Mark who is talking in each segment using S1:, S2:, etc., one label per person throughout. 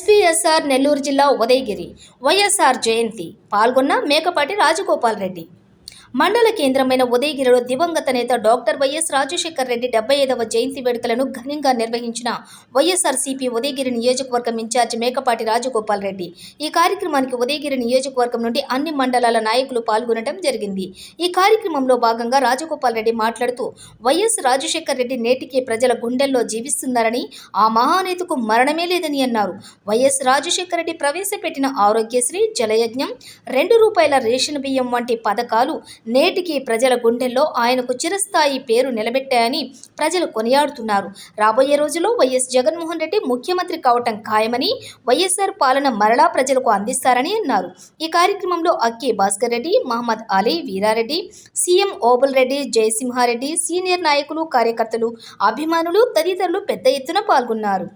S1: SPSR Nellore జిల్లా ఉదయగిరి వైఎస్ఆర్ జయంతి. పాల్గొన్న మేకపాటి రాజగోపాల్ రెడ్డి. మండల కేంద్రమైన ఉదయగిరిలో దివంగత నేత డాక్టర్ వైఎస్ రాజశేఖర్ రెడ్డి డెబ్బై ఐదవ జయంతి వేడుకలను ఘనంగా నిర్వహించిన వైఎస్ఆర్సీపీ ఉదయగిరి నియోజకవర్గం ఇన్ఛార్జి మేకపాటి రాజగోపాల్ రెడ్డి. ఈ కార్యక్రమానికి ఉదయగిరి నియోజకవర్గం నుండి అన్ని మండలాల నాయకులు పాల్గొనడం జరిగింది. ఈ కార్యక్రమంలో భాగంగా రాజగోపాల్ రెడ్డి మాట్లాడుతూ వైఎస్ రాజశేఖర్ రెడ్డి నేటికి ప్రజల గుండెల్లో జీవిస్తున్నారని ఆ మహానేతకు మరణమే లేదని అన్నారు. వైఎస్ రాజశేఖర రెడ్డి ప్రవేశపెట్టిన ఆరోగ్యశ్రీ జలయజ్ఞం రెండు రూపాయల రేషన్ బియ్యం వంటి పథకాలు నేటికి ప్రజల గుండెల్లో ఆయనకు చిరస్థాయి పేరు నిలబెట్టాయని ప్రజలు కొనియాడుతున్నారు. రాబోయే రోజుల్లో వైఎస్ జగన్మోహన్ రెడ్డి ముఖ్యమంత్రి కావటం ఖాయమని వైఎస్ఆర్ పాలన మరలా ప్రజలకు అందిస్తారని అన్నారు. ఈ కార్యక్రమంలో అక్కి భాస్కర్ రెడ్డి మహమ్మద్ అలీ వీరారెడ్డి సీఎం ఓబుల్ రెడ్డి జయసింహారెడ్డి సీనియర్ నాయకులు కార్యకర్తలు అభిమానులు తదితరులు పెద్ద ఎత్తున పాల్గొన్నారు.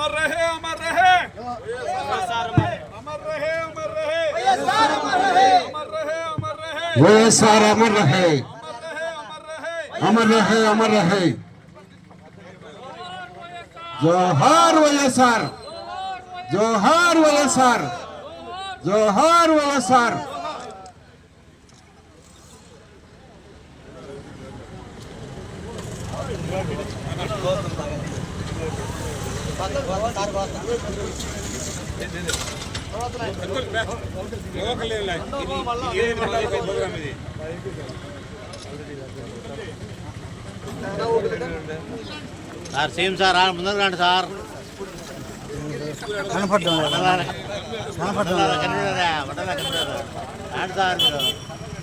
S2: अमर रहे अमर रहे। अमर रहे अमर रहे। अमर रहे अमर रहे।
S3: वे सार
S2: अमर रहे। अमर रहे
S3: अमर रहे। जोहार वाले सर जोहार वाले सर जोहार वाले सर
S4: సార్ సేమ్ సార్ రా ముందర రండి సార్.
S5: కనపడ్డం
S4: రండి సార్ మీరు.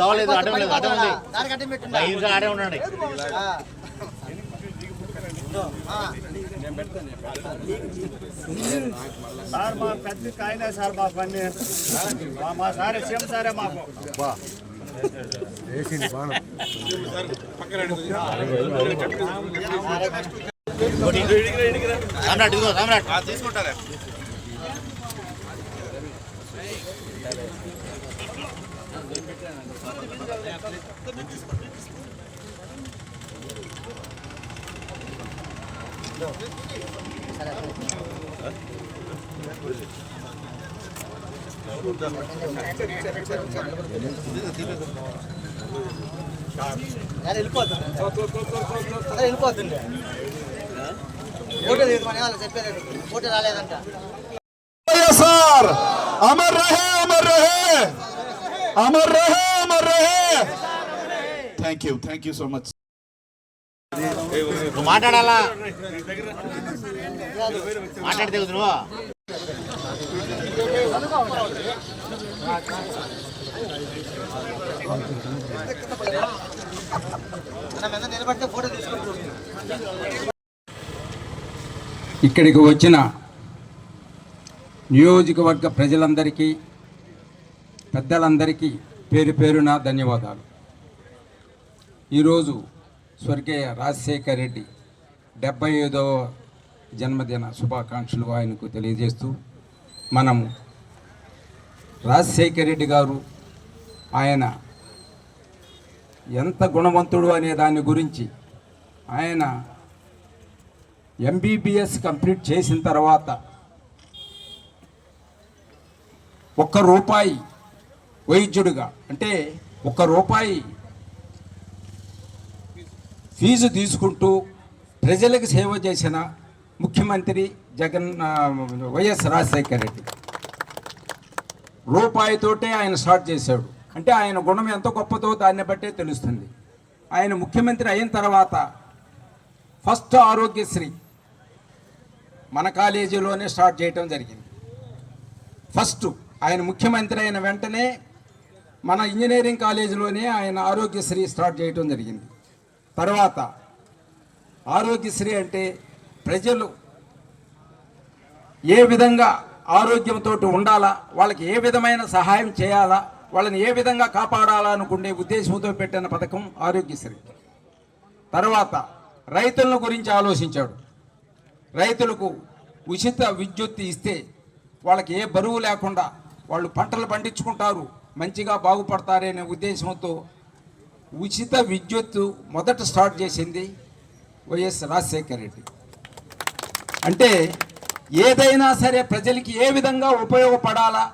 S4: దోవలేదు అడ్డం లేదు అడ్డం ఉంది ఆడే ఉండండి.
S6: సార్ మా పెద్ద కాయనే సార్ మా పని. మా- మా సారే సీఎం సారే మాకు.
S4: సామ్రాట్ ఇదిగో సామ్రాట్ తీసుకుంటారా
S5: వెళ్ళిపోతుంది వెళ్ళిపోతుంది
S3: వైఎస్ఆర్! అమర్ రహే అమర్ రహే! అమర్ రహే అమర్ రహే! Thank you thank you so much
S4: నువ్వు మాట్లాడాలా? మాట్లాడితే నువ్వు?
S5: నిలబడితే ఫోటో తీసుకుంటాం
S7: ఇక్కడికి వచ్చిన నియోజకవర్గ ప్రజలందరికీ పెద్దలందరికీ పేరు పేరున ధన్యవాదాలు. ఈరోజు స్వర్గీయ రాజశేఖర్ రెడ్డి డెబ్బై ఐదవ జన్మదిన శుభాకాంక్షలు ఆయనకు తెలియజేస్తూ మనము రాజశేఖర్ రెడ్డి గారు ఆయన ఎంత గుణవంతుడు అనే దాని గురించి ఆయన ఎంబీబీఎస్ కంప్లీట్ చేసిన తర్వాత ఒక్క రూపాయి వైద్యుడిగా అంటే ఒక్క రూపాయి ఫీజు తీసుకుంటూ ప్రజలకు సేవ చేసిన ముఖ్యమంత్రి జగన్ వైఎస్ రాజశేఖర రెడ్డి. రూపాయితోటే ఆయన స్టార్ట్ చేశాడు. అంటే ఆయన గుణం ఎంత గొప్పదో దాన్ని బట్టే తెలుస్తుంది. ఆయన ముఖ్యమంత్రి అయిన తర్వాత ఫస్ట్ ఆరోగ్యశ్రీ మన కాలేజీలోనే స్టార్ట్ చేయటం జరిగింది. ఫస్ట్ ఆయన ముఖ్యమంత్రి అయిన వెంటనే మన ఇంజనీరింగ్ కాలేజీలోనే ఆయన ఆరోగ్యశ్రీ స్టార్ట్ చేయటం జరిగింది. తర్వాత ఆరోగ్యశ్రీ అంటే ప్రజలు ఏ విధంగా ఆరోగ్యంతో ఉండాలా వాళ్ళకి ఏ విధమైన సహాయం చేయాలా వాళ్ళని ఏ విధంగా కాపాడాలా అనుకునే ఉద్దేశంతో పెట్టిన పథకం ఆరోగ్యశ్రీ. తర్వాత రైతులను గురించి ఆలోచించాడు. రైతులకు ఉచిత విద్యుత్ ఇస్తే వాళ్ళకి ఏ బరువు లేకుండా వాళ్ళు పంటలు పండించుకుంటారు మంచిగా బాగుపడతారనే ఉద్దేశంతో ఉచిత విద్యుత్ మొదట స్టార్ట్ చేసింది వైఎస్ రాజశేఖర రెడ్డి. అంటే ఏదైనా సరే ప్రజలకి ఏ విధంగా ఉపయోగపడాలా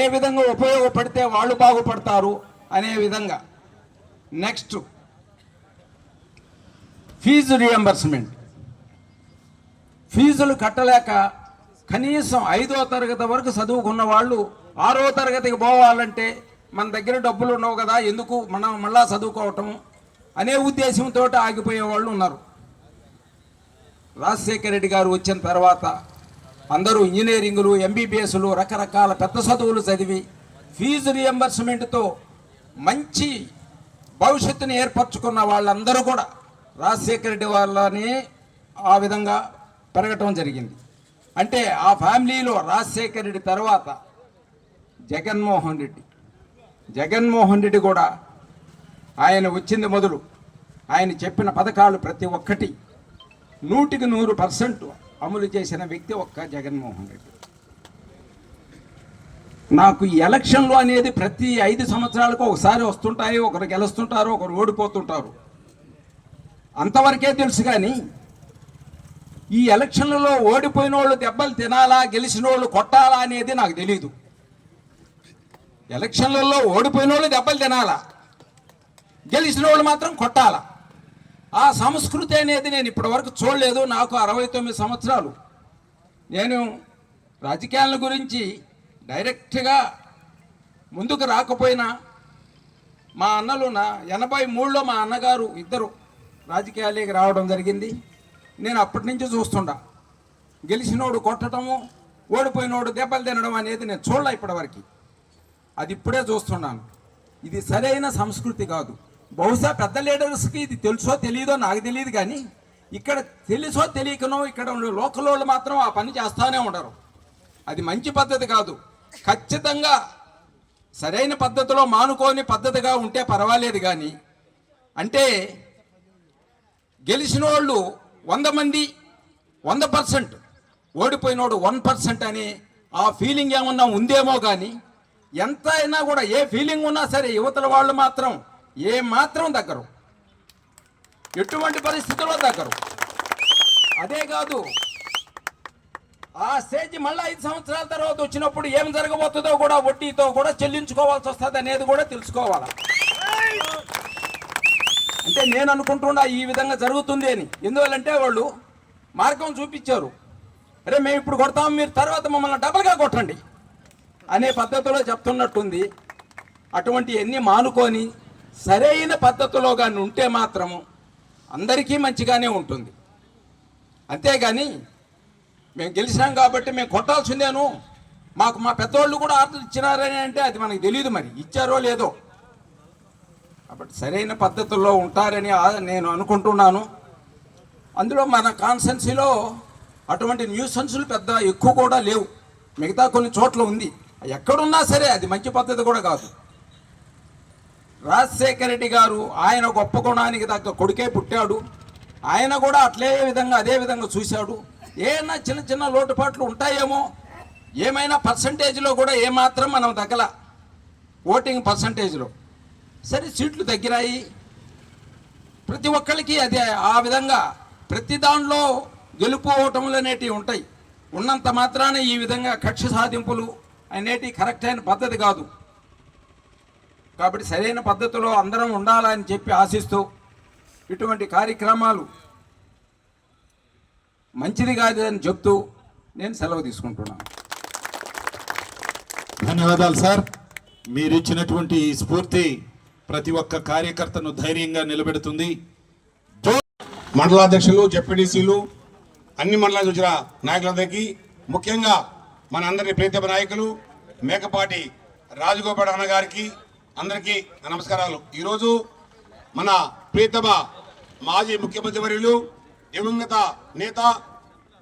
S7: ఏ విధంగా ఉపయోగపడితే వాళ్ళు బాగుపడతారు అనే విధంగా. Next fee reimbursement. ఫీజులు కట్టలేక కనీసం ఐదో తరగతి వరకు చదువుకున్న వాళ్ళు ఆరో తరగతికి పోవాలంటే మన దగ్గర డబ్బులు ఉండవు కదా ఎందుకు మనం మళ్ళా చదువుకోవటం అనే ఉద్దేశంతో ఆగిపోయే వాళ్ళు ఉన్నారు. రాజశేఖర రెడ్డి గారు వచ్చిన తర్వాత అందరూ ఇంజనీరింగ్లు ఎంబీబీఎస్లు రకరకాల పెద్ద చదువులు చదివి ఫీజు రియంబర్స్మెంట్తో మంచి భవిష్యత్తుని ఏర్పరచుకున్న వాళ్ళందరూ కూడా రాజశేఖర రెడ్డి వాళ్ళని ఆ విధంగా పెరగటం జరిగింది. అంటే ఆ ఫ్యామిలీలో రాజశేఖర్ రెడ్డి తర్వాత జగన్మోహన్ రెడ్డి. జగన్మోహన్ రెడ్డి కూడా ఆయన వచ్చింది మొదలు ఆయన చెప్పిన పథకాలు ప్రతి ఒక్కటి నూటికి నూరు పర్సెంట్ అమలు చేసిన వ్యక్తి ఒక్క జగన్మోహన్ రెడ్డి. నాకు ఈ ఎలక్షన్లు అనేది ప్రతి ఐదు సంవత్సరాలకు ఒకసారి వస్తుంటాయి ఒకరు గెలుస్తుంటారు ఒకరు ఓడిపోతుంటారు. అంతవరకే తెలుసు కానీ ఈ ఎలక్షన్లలో ఓడిపోయిన వాళ్ళు దెబ్బలు తినాలా గెలిచిన వాళ్ళు కొట్టాలా అనేది నాకు తెలియదు ఎలక్షన్లలో ఓడిపోయిన వాళ్ళు దెబ్బలు తినాలా గెలిచిన వాళ్ళు మాత్రం కొట్టాలా. ఆ సంస్కృతి అనేది నేను ఇప్పటివరకు చూడలేదు నాకు అరవై తొమ్మిది సంవత్సరాలు. నేను రాజకీయాల గురించి డైరెక్ట్గా ముందుకు రాకపోయినా మా అన్నలు నా ఎనభై మూడులో మా అన్నగారు ఇద్దరు రాజకీయాలకి రావడం జరిగింది. నేను అప్పటి నుంచి చూస్తుండా. గెలిచినోడు కొట్టడము ఓడిపోయినోడు దెబ్బలు తినడం అనేది నేను చూడలే ఇప్పటివరకు అది ఇప్పుడే చూస్తున్నాను. ఇది సరైన సంస్కృతి కాదు. బహుశా పెద్ద లీడర్స్కి ఇది తెలుసో తెలియదో నాకు తెలియదు కానీ ఇక్కడ తెలుసో తెలియకనో ఇక్కడ లోకల్ వాళ్ళు మాత్రం ఆ పని చేస్తూనే ఉండరు. అది మంచి పద్ధతి కాదు. ఖచ్చితంగా సరైన పద్ధతిలో మానుకోని పద్ధతిగా ఉంటే పర్వాలేదు కానీ అంటే గెలిచిన వాళ్ళు వంద మంది వంద పర్సెంట్. ఓడిపోయినోడు వన్ పర్సెంట్ అని ఆ ఫీలింగ్ ఏమన్నా ఉందేమో కానీ ఎంత అయినా కూడా ఏ ఫీలింగ్ ఉన్నా సరే యువతల వాళ్ళు మాత్రం ఏ మాత్రం దగ్గరు. ఎటువంటి పరిస్థితుల్లో దగ్గరు. అదే కాదు ఆ స్టేజ్ మళ్ళీ ఐదు సంవత్సరాల తర్వాత వచ్చినప్పుడు ఏం జరగబోతుందో కూడా వడ్డీతో కూడా చెల్లించుకోవాల్సి వస్తుంది అనేది కూడా తెలుసుకోవాలి. అంటే నేను అనుకుంటున్నా ఈ విధంగా జరుగుతుంది అని. ఎందువల్లంటే వాళ్ళు మార్గం చూపించారు. అరే మేము ఇప్పుడు కొడతాం మీరు తర్వాత మమ్మల్ని డబల్గా కొట్టండి అనే పద్ధతిలో చెప్తున్నట్టుంది. అటువంటి ఎన్ని మానుకొని సరైన పద్ధతిలో కానీ ఉంటే మాత్రము అందరికీ మంచిగానే ఉంటుంది. అంతేగాని మేము గెలిచినాం కాబట్టి మేము కొట్టాల్సిందేను. మాకు మా పెద్దోళ్ళు కూడా ఆర్డర్ ఇచ్చినారని అంటే అది మనకు తెలియదు మరి. ఇచ్చారో లేదో. కాబట్టి సరైన పద్ధతుల్లో ఉంటారని నేను అనుకుంటున్నాను. అందులో మన కాన్సెన్సీలో అటువంటి న్యూసెన్సులు పెద్ద ఎక్కువ కూడా లేవు. మిగతా కొన్ని చోట్ల ఉంది. ఎక్కడున్నా సరే అది మంచి పద్ధతి కూడా కాదు. రాజశేఖర రెడ్డి గారు ఆయన గొప్ప గుణానికి తగ్గ కొడుకే పుట్టాడు. ఆయన కూడా అట్లే విధంగా అదే విధంగా చూశాడు. ఏమైనా చిన్న చిన్న లోటుపాట్లు ఉంటాయేమో? ఏమైనా పర్సంటేజ్లో కూడా ఏమాత్రం మనం తగ్గల. ఓటింగ్ పర్సంటేజ్లో సరే సీట్లు తగ్గినాయి. ప్రతి ఒక్కరికి అదే ఆ విధంగా ప్రతి దానిలో గెలుపు ఓటములు అనేటివి ఉంటాయి. ఉన్నంత మాత్రాన ఈ విధంగా కక్ష సాధింపులు అనేటివి కరెక్ట్ అయిన పద్ధతి కాదు. కాబట్టి సరైన పద్ధతిలో అందరం ఉండాలని చెప్పి ఆశిస్తూ ఇటువంటి కార్యక్రమాలు మంచిది కాదు అని చెప్తూ నేను సెలవు తీసుకుంటున్నాను.
S3: ధన్యవాదాలు సార్. మీరు ఇచ్చినటువంటి స్ఫూర్తి ప్రతి ఒక్క కార్యకర్తను ధైర్యంగా నిలబెడుతుంది.
S8: మండలాధ్యక్షులు జెడ్పీటీసీలు అన్ని మండలాల వచ్చిన నాయకులందరికీ ముఖ్యంగా మన అందరి ప్రీతమ నాయకులు మేకపాటి రాజగోపాల్ అన్న గారికి అందరికీ నమస్కారాలు. ఈరోజు మన ప్రీతమ మాజీ ముఖ్యమంత్రి వర్యులు దివంగత నేత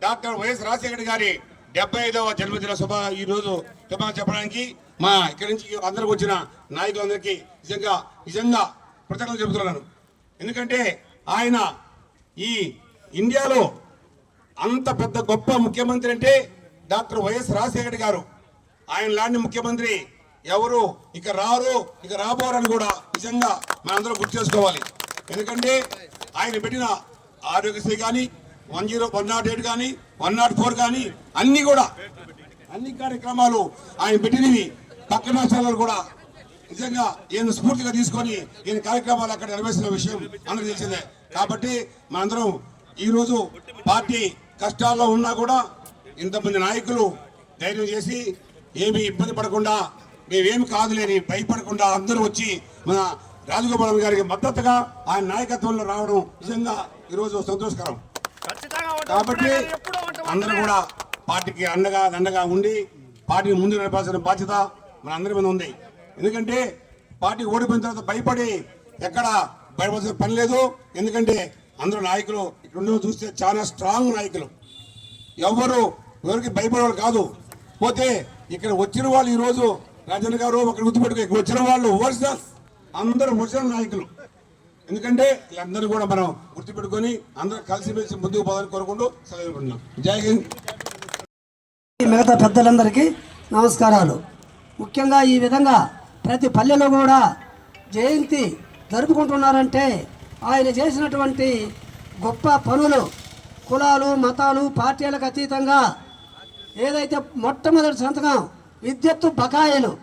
S8: డాక్టర్ వైఎస్ రాజశేఖర్ గారి డెబ్బై ఐదవ జన్మదిన శుభ ఈరోజు శుభ చెప్పడానికి మా ఇక్కడి నుంచి అందరికి వచ్చిన నాయకులందరికీ నిజంగా నిజంగా కృతజ్ఞతలు చెబుతున్నాను. ఎందుకంటే ఆయన ఈ ఇండియాలో అంత పెద్ద గొప్ప ముఖ్యమంత్రి అంటే డాక్టర్ వైఎస్ రాజశేఖర్ గారు. ఆయన లాంటి ముఖ్యమంత్రి ఎవరు ఇక రారు ఇక రాబోరని కూడా నిజంగా మనందరం గుర్తు చేసుకోవాలి. ఎందుకంటే ఆయన పెట్టిన ఆరోగ్యశ్రీ కానీ one zero one nought eight కానీ వన్ నాట్ ఫోర్ కానీ అన్ని కూడా అన్ని కార్యక్రమాలు ఆయన పెట్టినవి పక్క రాష్ట్రాలలో కూడా నిజంగా ఈయన స్ఫూర్తిగా తీసుకొని ఈయన కార్యక్రమాలు అక్కడ నెరవేర్చిన విషయం అందరికీ తెలిసిందే కాబట్టి మనందరం ఈరోజు పార్టీ కష్టాల్లో ఉన్నా కూడా ఇంతమంది నాయకులు ధైర్యం చేసి ఏమి ఇబ్బంది పడకుండా మేమేమి కాదులేని భయపడకుండా అందరూ వచ్చి మన రాజగోపాల్ గారికి మద్దతుగా ఆయన నాయకత్వంలో రావడం నిజంగా ఈరోజు సంతోషకరం. కాబట్టి. అందరూ కూడా పార్టీకి అండగా దండగా ఉండి పార్టీని ముందుకు నడపాల్సిన బాధ్యత మన అందరి మీద ఉంది. ఎందుకంటే పార్టీ ఓడిపోయిన తర్వాత భయపడి ఎక్కడ భయపడాల్సిన పని లేదు. ఎందుకంటే అందరూ నాయకులు ఇక్కడ చూస్తే చాలా స్ట్రాంగ్ నాయకులు. ఎవరు ఎవరికి భయపడేవాళ్ళు కాదు. పోతే ఇక్కడ వచ్చిన వాళ్ళు ఈరోజు రాజన్న గారు అక్కడ గుర్తుపెట్టుకో ఇక్కడ వచ్చిన వాళ్ళు ఒరిజినల్ అందరూ ఒరిజినల్ నాయకులు. ఎందుకంటే వీళ్ళందరూ కూడా మనం గుర్తుపెట్టుకొని అందరూ కలిసిమెలిసి ముందుకు పోవాలని కోరుకుంటూ సెలవు జై హింద్.
S9: మిగతా పెద్దలందరికీ నమస్కారాలు. ముఖ్యంగా ఈ విధంగా ప్రతి పల్లెలో కూడా జయంతి జరుపుకుంటున్నారంటే ఆయన చేసినటువంటి గొప్ప పనులు కులాలు మతాలు పార్టీలకు అతీతంగా ఏదైతే మొట్టమొదటి సంతకం విద్యుత్తు బకాయిలు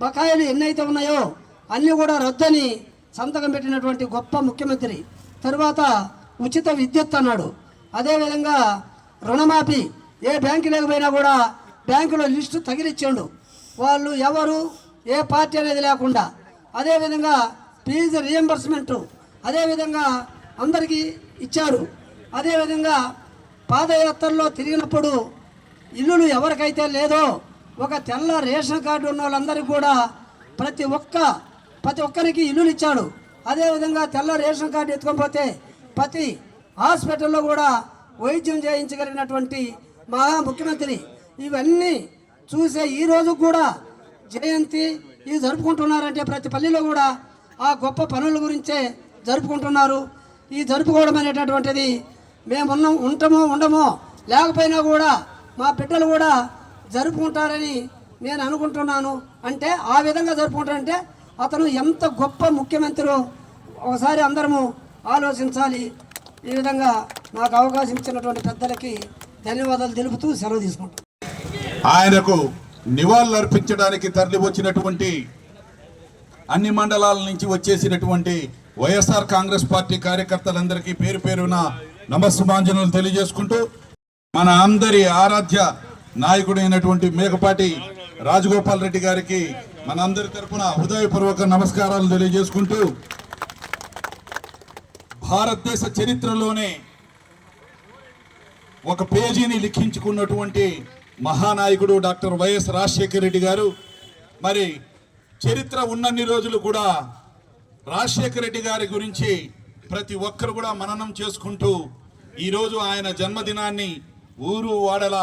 S9: బకాయిలు ఎన్నైతే ఉన్నాయో అన్నీ కూడా రద్దని సంతకం పెట్టినటువంటి గొప్ప ముఖ్యమంత్రి. తరువాత ఉచిత విద్యుత్ అన్నాడు. అదేవిధంగా రుణమాఫీ ఏ బ్యాంకు లేకపోయినా కూడా బ్యాంకులో లిస్టు తగిలిచ్చాడు. వాళ్ళు ఎవరు ఏ పార్టీ అనేది లేకుండా. అదేవిధంగా ఫీజు రియంబర్స్మెంట్ అదేవిధంగా అందరికీ ఇచ్చారు. అదేవిధంగా పాదయాత్రలో తిరిగినప్పుడు ఇల్లులు ఎవరికైతే లేదో ఒక తెల్ల రేషన్ కార్డు ఉన్న వాళ్ళందరికీ కూడా ప్రతి ఒక్క ప్రతి ఒక్కరికి ఇల్లులు ఇచ్చాడు. అదేవిధంగా తెల్ల రేషన్ కార్డు ఎత్తుకోకపోతే ప్రతి హాస్పిటల్లో కూడా వైద్యం చేయించగలిగినటువంటి మహా ముఖ్యమంత్రి. ఇవన్నీ చూసే ఈ రోజు కూడా జయంతి ఇది జరుపుకుంటున్నారంటే ప్రతి పల్లెలో కూడా ఆ గొప్ప పనుల గురించే జరుపుకుంటున్నారు. ఈ జరుపుకోవడం అనేటటువంటిది మేము ఉంటామో ఉండమో లేకపోయినా కూడా మా బిడ్డలు కూడా జరుపుకుంటారని నేను అనుకుంటున్నాను. అంటే ఆ విధంగా జరుపుకుంటారంటే అతను ఎంత గొప్ప ముఖ్యమంత్రి ఒకసారి అందరము ఆలోచించాలి. ఈ విధంగా నాకు అవకాశం ఇచ్చినటువంటి పెద్దలకి ధన్యవాదాలు తెలుపుతూ సెలవు తీసుకుంటాను
S3: ఆయనకు నివాళులు అర్పించడానికి తరలి వచ్చినటువంటి అన్ని మండలాల నుంచి వచ్చేసినటువంటి వైఎస్ఆర్ కాంగ్రెస్ పార్టీ కార్యకర్తలందరికీ పేరు పేరున నమస్సుమాంజనులు తెలియజేసుకుంటూ మన అందరి ఆరాధ్య నాయకుడైనటువంటి మేకపాటి రాజగోపాల్ రెడ్డి గారికి మన అందరి తరఫున హృదయపూర్వక నమస్కారాలు తెలియజేసుకుంటూ భారతదేశ చరిత్రలోనే ఒక పేజీని లిఖించుకున్నటువంటి మహానాయకుడు డాక్టర్ వైఎస్ రాజశేఖర రెడ్డి గారు. మరి చరిత్ర ఉన్నన్ని రోజులు కూడా రాజశేఖర రెడ్డి గారి గురించి ప్రతి ఒక్కరు కూడా మననం చేసుకుంటూ ఈరోజు ఆయన జన్మదినాన్ని ఊరు వాడల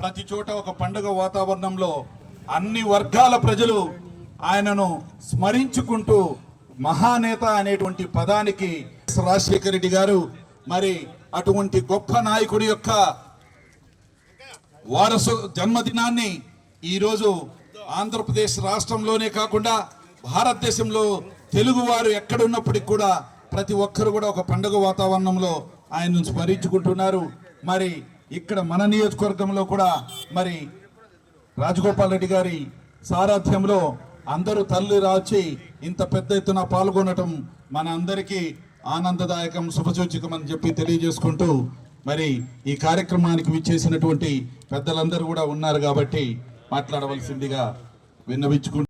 S3: ప్రతి చోట ఒక పండుగ వాతావరణంలో అన్ని వర్గాల ప్రజలు ఆయనను స్మరించుకుంటూ మహానేత అనేటువంటి పదానికి రాజశేఖర రెడ్డి గారు. మరి అటువంటి గొప్ప నాయకుడి యొక్క వారసు జన్మదినాన్ని ఈరోజు ఆంధ్రప్రదేశ్ రాష్ట్రంలోనే కాకుండా భారతదేశంలో తెలుగువారు ఎక్కడున్నప్పటికి ఎక్కడున్నప్పటికీ కూడా ప్రతి ఒక్కరు కూడా ఒక పండుగ వాతావరణంలో ఆయనను స్మరించుకుంటున్నారు మరి ఇక్కడ మన నియోజకవర్గంలో కూడా మరి రాజగోపాల్ రెడ్డి గారి సారథ్యంలో అందరూ తల్లి రాచి ఇంత పెద్ద ఎత్తున పాల్గొనటం మన అందరికీ ఆనందదాయకం శుభసూచకం అని చెప్పి తెలియజేసుకుంటూ మరి ఈ కార్యక్రమానికి విచ్చేసినటువంటి పెద్దలందరూ కూడా ఉన్నారు కాబట్టి మాట్లాడవలసిందిగా విన్నవించుకుంటూ